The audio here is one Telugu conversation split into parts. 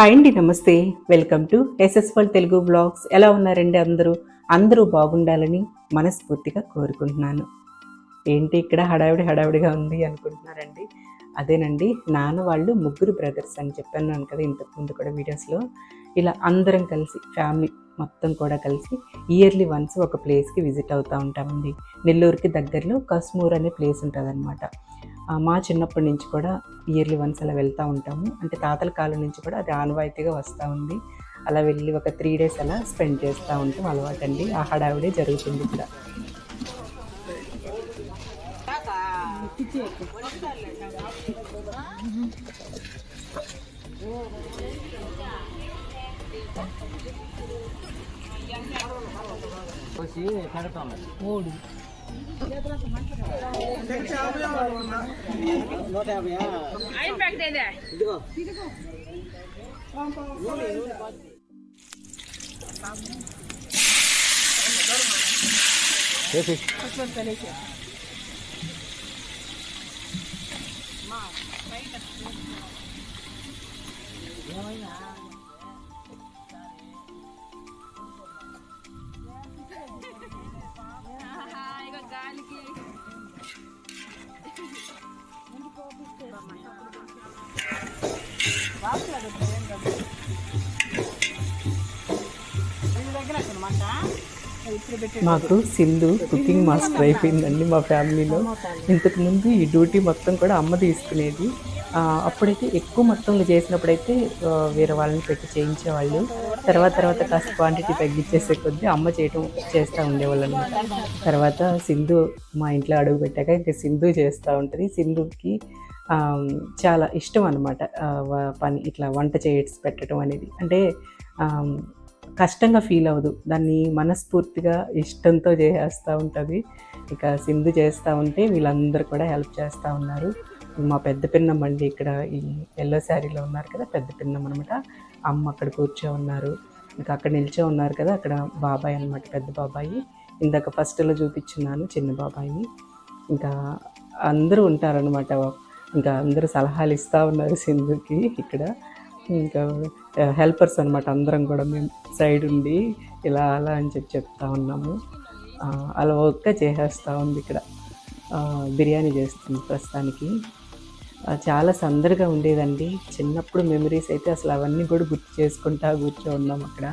హాయ్ అండి నమస్తే. వెల్కమ్ టు ఎస్ఎస్వల్ తెలుగు బ్లాగ్స్. ఎలా ఉన్నారండి అందరూ? అందరూ బాగుండాలని మనస్ఫూర్తిగా కోరుకుంటున్నాను. ఏంటి ఇక్కడ హడావిడి హడావిడిగా ఉంది అనుకుంటున్నారండి? అదేనండి నాన్న వాళ్ళు ముగ్గురు బ్రదర్స్ అని చెప్పాను కదా ఇంతకు ముందు కూడా వీడియోస్లో. ఇలా అందరం కలిసి ఫ్యామిలీ మొత్తం కూడా కలిసి ఇయర్లీ వన్స్ ఒక ప్లేస్కి విజిట్ అవుతూ ఉంటామండి. నెల్లూరుకి దగ్గరలో కస్మూర్ అనే ప్లేస్ ఉంటుందన్నమాట. మా చిన్నప్పటి నుంచి కూడా ఇయర్లీ వన్స్ అలా వెళ్తూ ఉంటాము. అంటే తాతల కాలం నుంచి కూడా అది ఆనవాయితీగా వస్తూ ఉంది. అలా వెళ్ళి ఒక త్రీ డేస్ అలా స్పెండ్ చేస్తూ ఉంటాం అలవాటండి. ఆ హడావిడే జరుగుతుంది ఇక్కడ నూట యాభై ఇదిగో మాకు సింధు కుకింగ్ మాస్టర్ అయిపోయిందండి మా ఫ్యామిలీలో. ఇంతకుముందు ఈ డ్యూటీ మొత్తం కూడా అమ్మ తీసుకునేది. అప్పుడైతే ఎక్కువ మొత్తంలో చేసినప్పుడైతే వేరే వాళ్ళని పెట్టి చేయించేవాళ్ళు. తర్వాత తర్వాత కాస్త క్వాంటిటీ తగ్గించేసే కొద్దీ అమ్మ చేయటం చేస్తూ ఉండేవాళ్ళు అనమాట తర్వాత సింధు మా ఇంట్లో అడుగు పెట్టాక ఇంకా సింధు చేస్తూ ఉంటుంది. సింధుకి చాలా ఇష్టం అనమాట పని ఇట్లా వంట చేసి పెట్టడం అనేది. అంటే కష్టంగా ఫీల్ అవ్వదు. దాన్ని మనస్ఫూర్తిగా ఇష్టంతో చేసేస్తూ ఉంటుంది. ఇక సింధు చేస్తూ ఉంటే వీళ్ళందరూ కూడా హెల్ప్ చేస్తూ ఉన్నారు. మా పెద్ద పిన్నం అండి ఇక్కడ ఈ ఎల్లో శారీలో ఉన్నారు కదా పెద్ద పిన్నం అనమాట అమ్మ అక్కడ కూర్చో ఉన్నారు. ఇంకా అక్కడ నిల్చో ఉన్నారు కదా అక్కడ బాబాయ్ అనమాట పెద్ద బాబాయి. ఇందాక ఫస్ట్లో చూపించున్నాను చిన్న బాబాయిని. ఇంకా అందరూ ఉంటారనమాట ఇంకా అందరూ సలహాలు ఇస్తూ ఉన్నారు సింధుకి ఇక్కడ. ఇంకా హెల్పర్స్ అనమాట అందరం కూడా మేము సైడ్ ఉండి ఇలా అలా అని చెప్పి చెప్తా ఉన్నాము. అలా ఒక్క చేసేస్తూ ఉంది ఇక్కడ. బిర్యానీ చేస్తుంది ప్రస్తుతానికి. చాలా సందడిగా ఉండేదండి. చిన్నప్పుడు మెమరీస్ అయితే అసలు అవన్నీ కూడా గుర్తు చేసుకుంటా కూర్చో ఉన్నాం అక్కడ.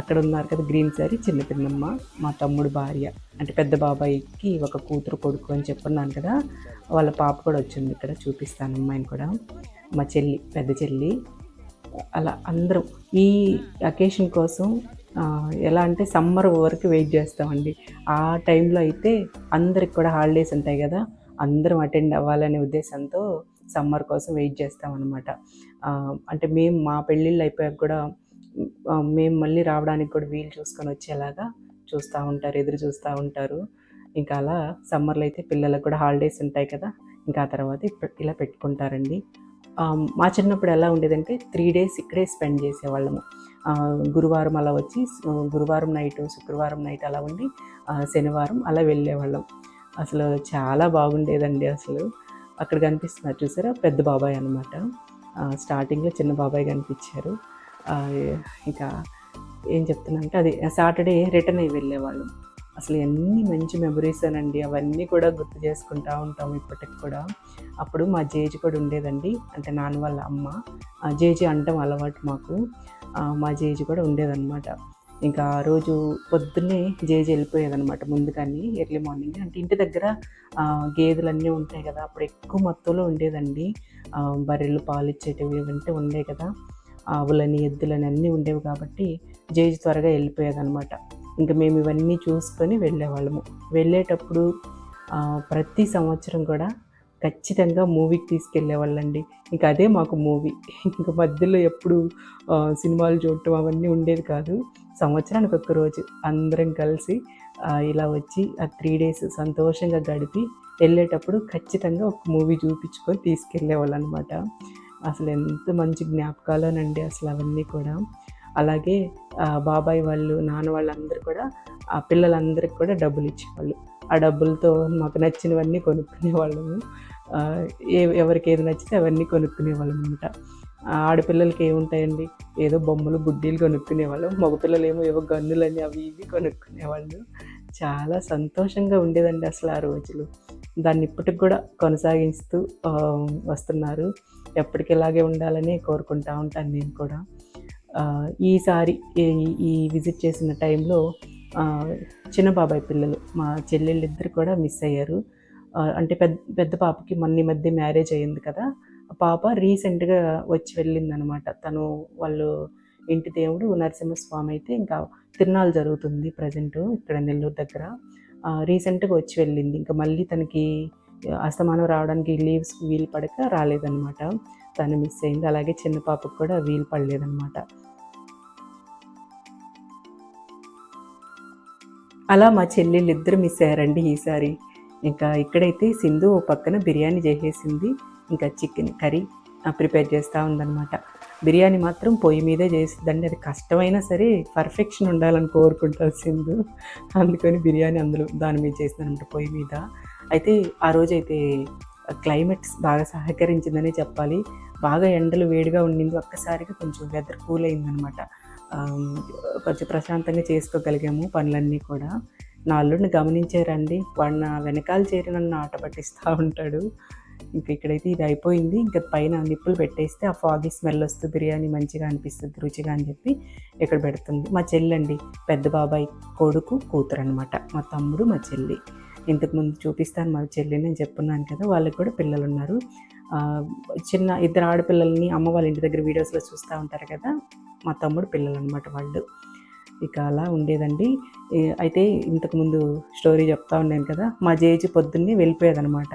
అక్కడ ఉన్నారు కదా గ్రీన్ సారీ చిన్న పిన్నమ్మ మా తమ్ముడు భార్య. అంటే పెద్ద బాబాయికి ఒక కూతురు కొడుకు అని చెప్పున్నాను కదా వాళ్ళ పాప కూడా వచ్చింది ఇక్కడ చూపిస్తాను అమ్మాయిని కూడా. మా చెల్లి పెద్ద చెల్లి. అలా అందరం ఈ అకేషన్ కోసం ఎలా అంటే సమ్మర్ వరకు వెయిట్ చేస్తామండి. ఆ టైంలో అయితే అందరికి కూడా హాలిడేస్ ఉంటాయి కదా అందరం అటెండ్ అవ్వాలనే ఉద్దేశంతో సమ్మర్ కోసం వెయిట్ చేస్తాం అనమాట అంటే మేము మా పెళ్ళిళ్ళు అయిపోయాక కూడా మేము మళ్ళీ రావడానికి కూడా వీలు చూసుకొని వచ్చేలాగా చూస్తూ ఉంటారు ఎదురు చూస్తూ ఉంటారు. ఇంకా అలా సమ్మర్లో అయితే పిల్లలకు కూడా హాలిడేస్ ఉంటాయి కదా ఇంకా ఆ తర్వాత ఇలా పెట్టుకుంటారండి. మా చిన్నప్పుడు ఎలా ఉండేదంటే త్రీ డేస్ ఇక్కడే స్పెండ్ చేసేవాళ్ళము. గురువారం అలా వచ్చి గురువారం నైట్ శుక్రవారం నైట్ అలా ఉండి శనివారం అలా వెళ్ళేవాళ్ళం. అసలు చాలా బాగుండేదండి అసలు. అక్కడ కనిపిస్తున్నారు చూసారా? పెద్ద బాబాయ్ అనమాట స్టార్టింగ్లో చిన్న బాబాయ్ కనిపించారు. ఇంకా ఏం చెప్తున్నా అంటే అది సాటర్డే రిటర్న్ అయ్యి వెళ్ళేవాళ్ళం. అసలు ఎన్ని మంచి మెమరీస్ అనండి. అవన్నీ కూడా గుర్తు చేసుకుంటూ ఉంటాం ఇప్పటికి కూడా. అప్పుడు మా జేజీ కూడా ఉండేదండి. అంటే నాన్న వాళ్ళ అమ్మ. ఆ అంటాం అలవాటు మాకు. మా జేజీ కూడా ఉండేదన్నమాట. ఇంకా ఆ రోజు పొద్దున్నే జేజీ వెళ్ళిపోయేదన్నమాట ముందుగానే ఎర్లీ మార్నింగ్. అంటే ఇంటి దగ్గర గేదెలన్నీ ఉంటాయి కదా అప్పుడు ఎక్కువ మొత్తంలో ఉండేదండి. బర్రెలు పాలు ఇచ్చేటివి ఇవంటే ఉండే కదా. ఆవులని ఎద్దులని అన్నీ ఉండేవి కాబట్టి జేజీ త్వరగా వెళ్ళిపోయేదన్నమాట. ఇంకా మేము ఇవన్నీ చూసుకొని వెళ్ళేవాళ్ళము. వెళ్ళేటప్పుడు ప్రతి సంవత్సరం కూడా ఖచ్చితంగా మూవీకి తీసుకెళ్ళేవాళ్ళండి. ఇంకా అదే మాకు మూవీ. ఇంకా మధ్యలో ఎప్పుడు సినిమాలు చూడటం అవన్నీ ఉండేది కాదు. సంవత్సరానికి ఒక్క రోజు అందరం కలిసి ఇలా వచ్చి ఆ త్రీ డేస్ సంతోషంగా గడిపి వెళ్ళేటప్పుడు ఖచ్చితంగా ఒక మూవీ చూపించుకొని తీసుకెళ్ళేవాళ్ళు అనమాట అసలు ఎంత మంచి జ్ఞాపకాలోనండి అసలు అవన్నీ కూడా. అలాగే బాబాయ్ వాళ్ళు నాన్న వాళ్ళందరూ కూడా ఆ పిల్లలందరికీ కూడా డబ్బులు ఇచ్చేవాళ్ళు. ఆ డబ్బులతో మాకు నచ్చినవన్నీ కొనుక్కునే వాళ్ళము. ఏ ఎవరికి ఏది నచ్చితే అవన్నీ కొనుక్కునేవాళ్ళం అనమాట ఆడపిల్లలకి ఏముంటాయండి? ఏదో బొమ్మలు బుడ్డీలు కొనుక్కునేవాళ్ళం మగపిల్లలు ఏమో ఏవో గన్నులని అవి ఇవి కొనుక్కునేవాళ్ళు చాలా సంతోషంగా ఉండేదండి అసలు ఆ రోజులు. దాన్ని ఇప్పటికి కూడా కొనసాగిస్తూ వస్తున్నారు. ఎప్పటికి ఇలాగే ఉండాలని కోరుకుంటా ఉంటాను నేను కూడా. ఈసారి ఈ- ఈ విజిట్ చేసిన టైంలో చిన్న బాబాయ్ పిల్లలు మా చెల్లెళ్ళు ఇద్దరు కూడా మిస్ అయ్యారు. అంటే పెద్ద పెద్ద పాపకి మొన్న ఈ మధ్య మ్యారేజ్ అయ్యింది కదా ఆ పాప రీసెంట్గా వచ్చి వెళ్ళిందనమాట. తను వాళ్ళు ఇంటి దేవుడు నరసింహస్వామి అయితే ఇంకా తిరునాళ్ళు జరుగుతుంది ప్రజెంట్ ఇక్కడ నెల్లూరు దగ్గర. రీసెంట్గా వచ్చి వెళ్ళింది. ఇంకా మళ్ళీ తనకి అస్తమానం రావడానికి లీవ్స్ వీలు పడక రాలేదన్నమాట. తను మిస్ అయింది. అలాగే చిన్న పాపకు కూడా వీలు పడలేదన్నమాట. అలా మా చెల్లెళ్ళు ఇద్దరు మిస్ అయ్యారండి ఈసారి. ఇంకా ఇక్కడైతే సింధు ఓ పక్కన బిర్యానీ చేసేసింది. ఇంకా చికెన్ కర్రీ ప్రిపేర్ చేస్తూ ఉందన్నమాట. బిర్యానీ మాత్రం పొయ్యి మీదే చేస్తుందండి అది కష్టమైనా సరే పర్ఫెక్షన్ ఉండాలని కోరుకుంటారు సింధు. అందుకని బిర్యానీ అందులో దాని మీద చేసిందనమాట పొయ్యి మీద. అయితే ఆ రోజైతే క్లైమేట్స్ బాగా సహకరించిందనే చెప్పాలి. బాగా ఎండలు వేడిగా ఉండింది. ఒక్కసారిగా కొంచెం వెదర్ కూల్ అయిందనమాట కొంచెం ప్రశాంతంగా చేసుకోగలిగాము పనులన్నీ కూడా. నా అల్లుడిని గమనించారండి వాడు నా వెనకాల చేరి నన్ను ఆట పట్టిస్తూ ఉంటాడు. ఇంక ఇక్కడైతే ఇది అయిపోయింది. ఇంకా పైన నిప్పులు పెట్టేస్తే ఆ ఫాగీ స్మెల్ వస్తుంది బిర్యానీ మంచిగా అనిపిస్తుంది రుచిగా అని చెప్పి ఇక్కడ పెడుతుంది. మా చెల్లండి పెద్ద బాబాయ్ కొడుకు కూతురు అనమాట మా తమ్ముడు మా చెల్లి. ఇంతకుముందు చూపిస్తాను మా చెల్లిని అని చెప్పున్నాను కదా వాళ్ళకి కూడా పిల్లలు ఉన్నారు చిన్న ఇద్దరు ఆడపిల్లల్ని అమ్మ వాళ్ళ ఇంటి దగ్గర వీడియోస్లో చూస్తూ ఉంటారు కదా మా తమ్ముడు పిల్లలు అనమాట వాళ్ళు. ఇక అలా ఉండేదండి. అయితే ఇంతకుముందు స్టోరీ చెప్తా ఉన్నాను కదా మా జేజీ పొద్దున్నే వెళ్ళిపోయేదనమాట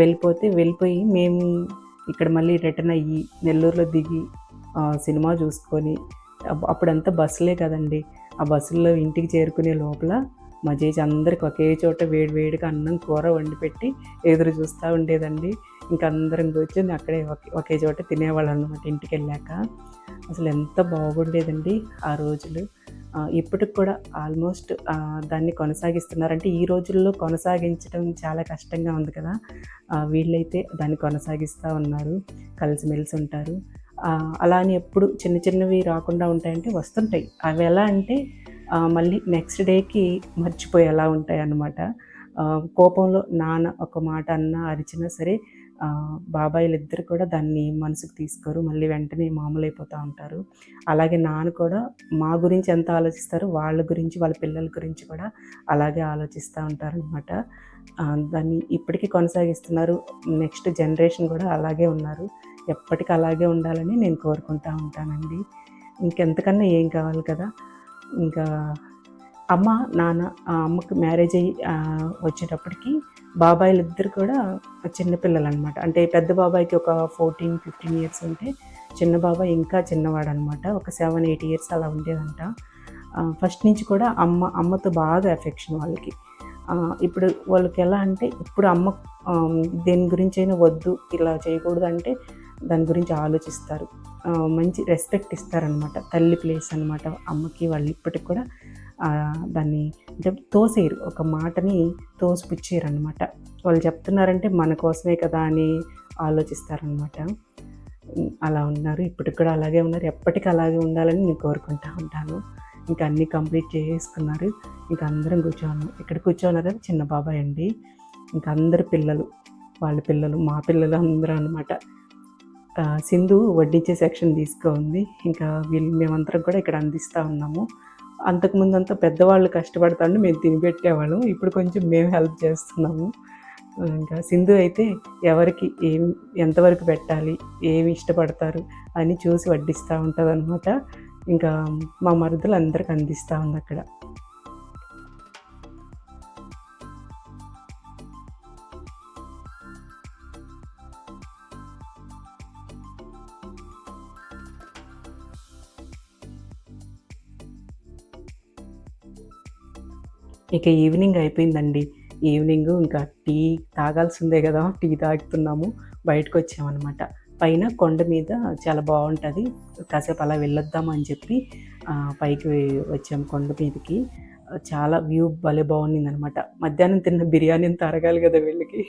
వెళ్ళిపోతే వెళ్ళిపోయి మేము ఇక్కడ మళ్ళీ రిటర్న్ అయ్యి నెల్లూరులో దిగి సినిమా చూసుకొని అప్పుడంతా బస్సులే కదండి. ఆ బస్సుల్లో ఇంటికి చేరుకునే లోపల మా చేసి అందరికి ఒకే చోట వేడి వేడిగా అన్నం కూర వండి పెట్టి ఎదురు చూస్తూ ఉండేదండి. ఇంకా అందరం కూర్చొని అక్కడే ఒకే ఒకే చోట తినేవాళ్ళం అనమాట ఇంటికి వెళ్ళాక. అసలు ఎంత బాగుండేదండి ఆ రోజులు. ఇప్పటికి కూడా ఆల్మోస్ట్ దాన్ని కొనసాగిస్తున్నారంటే ఈ రోజుల్లో కొనసాగించడం చాలా కష్టంగా ఉంది కదా. వీళ్ళైతే దాన్ని కొనసాగిస్తూ ఉన్నారు కలిసిమెలిసి ఉంటారు. అలా అని ఎప్పుడు చిన్న చిన్నవి రాకుండా ఉంటాయంటే వస్తుంటాయి. అవి ఎలా అంటే మళ్ళీ నెక్స్ట్ డేకి మర్చిపోయేలా ఉంటాయి అన్నమాట కోపంలో నాన్న ఒక మాట అన్న అరిచినా సరే బాబాయిలిద్దరు ఇద్దరు కూడా దాన్ని మనసుకు తీసుకోరు. మళ్ళీ వెంటనే మామూలు అయిపోతూ ఉంటారు. అలాగే నాన్న కూడా మా గురించి ఎంత ఆలోచిస్తారో వాళ్ళ గురించి వాళ్ళ పిల్లల గురించి కూడా అలాగే ఆలోచిస్తూ ఉంటారు అనమాట దాన్ని ఇప్పటికీ కొనసాగిస్తున్నారు. నెక్స్ట్ జనరేషన్ కూడా అలాగే ఉన్నారు. ఎప్పటికీ అలాగే ఉండాలని నేను కోరుకుంటూ ఉంటానండి. ఇంకెంతకన్నా ఏం కావాలి కదా? ఇంకా అమ్మ నాన్న ఆ అమ్మకి మ్యారేజ్ అయ్యి వచ్చేటప్పటికి బాబాయిలు ఇద్దరు కూడా చిన్నపిల్లలు అనమాట అంటే పెద్ద బాబాయికి ఒక ఫోర్టీన్ ఫిఫ్టీన్ ఇయర్స్ ఉంటే చిన్న బాబాయ్ ఇంకా చిన్నవాడు అనమాట ఒక సెవెన్ ఎయిట్ ఇయర్స్ అలా ఉండేదంట. ఫస్ట్ నుంచి కూడా అమ్మ అమ్మతో బాగా ఎఫెక్షన్ వాళ్ళకి. ఇప్పుడు వాళ్ళకి ఎలా అంటే ఇప్పుడు అమ్మ దేని గురించి అయినా వద్దు ఇలా చేయకూడదు అంటే దాని గురించి ఆలోచిస్తారు. మంచి రెస్పెక్ట్ ఇస్తారనమాట తల్లి ప్లేస్ అనమాట అమ్మకి వాళ్ళు ఇప్పటికి కూడా దాన్ని అంటే తోసేయరు. ఒక మాటని తోసిపుచ్చేయరు అనమాట వాళ్ళు చెప్తున్నారంటే మన కోసమే కదా అని ఆలోచిస్తారనమాట అలా ఉన్నారు. ఇప్పటికి కూడా అలాగే ఉన్నారు. ఎప్పటికీ అలాగే ఉండాలని నేను కోరుకుంటా ఉంటాను. ఇంకా అన్నీ కంప్లీట్ చేసుకున్నారు ఇంకా అందరం కూర్చోన్నాం ఇక్కడ కూర్చోన్నారు చిన్న బాబాయ్ అండి. ఇంకా అందరు పిల్లలు వాళ్ళ పిల్లలు మా పిల్లలు అందరూ అనమాట సింధు వడ్డించే సెక్షన్ తీసుకుంది. ఇంకా వీళ్ళు మేమందరం కూడా ఇక్కడ అందిస్తూ ఉన్నాము. అంతకుముందు అంతా పెద్దవాళ్ళు కష్టపడతాండి మేము తినిపెట్టేవాళ్ళం. ఇప్పుడు కొంచెం మేము హెల్ప్ చేస్తున్నాము. ఇంకా సింధు అయితే ఎవరికి ఏం ఎంతవరకు పెట్టాలి ఏమి ఇష్టపడతారు అని చూసి వడ్డిస్తూ ఉంటుంది అనమాట ఇంకా మా మరుదులు అందరికి అందిస్తూ ఉంది అక్కడ. ఇక ఈవినింగ్ అయిపోయిందండి. ఈవినింగ్ ఇంకా టీ తాగాల్సిందే కదా టీ తాగుతున్నాము బయటకు వచ్చామన్నమాట పైన కొండ మీద చాలా బాగుంటుంది కాసేపు అలా వెళ్ళొద్దాం అని చెప్పి పైకి వచ్చాము కొండ మీదకి. చాలా వ్యూ భలే బాగుంది అనమాట మధ్యాహ్నం తిన్న బిర్యానీని తరగాలి కదా వీళ్ళకి.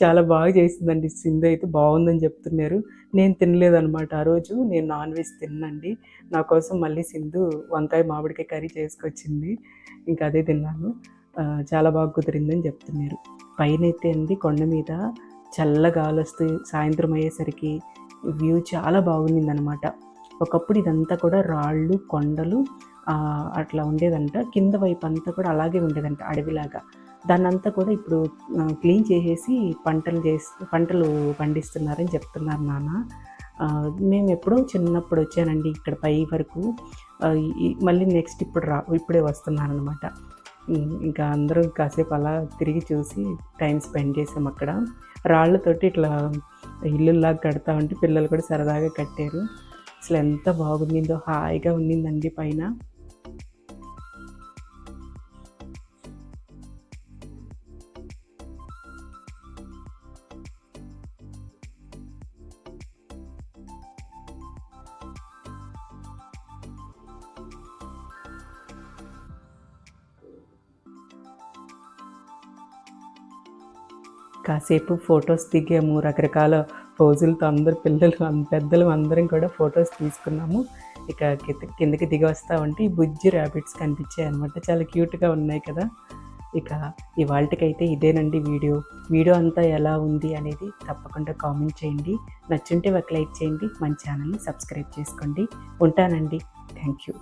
చాలా బాగా చేసిందండి. సింధు అయితే బాగుందని చెప్తున్నారు. నేను తినలేదనమాట ఆ రోజు. నేను నాన్ వెజ్ తిన్నండి. నా కోసం మళ్ళీ సింధు వంకాయ మామిడికాయ కర్రీ చేసుకొచ్చింది. ఇంకా అదే తిన్నాను. చాలా బాగా కుదిరిందని చెప్తున్నారు. పైన అయితే అండి కొండ మీద చల్ల గాలి వస్తూ సాయంత్రం అయ్యేసరికి వ్యూ చాలా బాగుండింది అనమాట ఒకప్పుడు ఇదంతా కూడా రాళ్ళు కొండలు అట్లా ఉండేదంట. కింద వైపు అంతా కూడా అలాగే ఉండేదంట అడవిలాగా. దాన్నంతా కూడా ఇప్పుడు క్లీన్ చేసేసి పంటలు చేసి పంటలు పండిస్తున్నారని చెప్తున్నారు నాన్న. మేము ఎప్పుడో చిన్నప్పుడు వచ్చానండి ఇక్కడ పై వరకు. మళ్ళీ నెక్స్ట్ ఇప్పుడు రా ఇప్పుడే వస్తున్నారనమాట ఇంకా అందరూ కాసేపు అలా తిరిగి చూసి టైం స్పెండ్ చేసాం అక్కడ. రాళ్ళతోటి ఇట్లా ఇల్లులాగా కడతా ఉంటే పిల్లలు కూడా సరదాగా కట్టారు. అసలు ఎంత బాగుండిందో హాయిగా ఉండిందండి పైన. కాసేపు ఫొటోస్ దిగాము. రకరకాల పోజులతో అందరు పిల్లలు పెద్దలు అందరం కూడా ఫొటోస్ తీసుకున్నాము. ఇక కిందకి దిగి వస్తూ ఉంటే ఈ బుజ్జి ర్యాబిట్స్ కనిపించాయి అనమాట చాలా క్యూట్గా ఉన్నాయి కదా. ఇక ఇవాళకైతే ఇదేనండి వీడియో. వీడియో అంతా ఎలా ఉంది అనేది తప్పకుండా కామెంట్ చేయండి. నచ్చుంటే ఒక లైక్ చేయండి. మన ఛానల్ని సబ్స్క్రైబ్ చేసుకోండి. ఉంటానండి. Thank you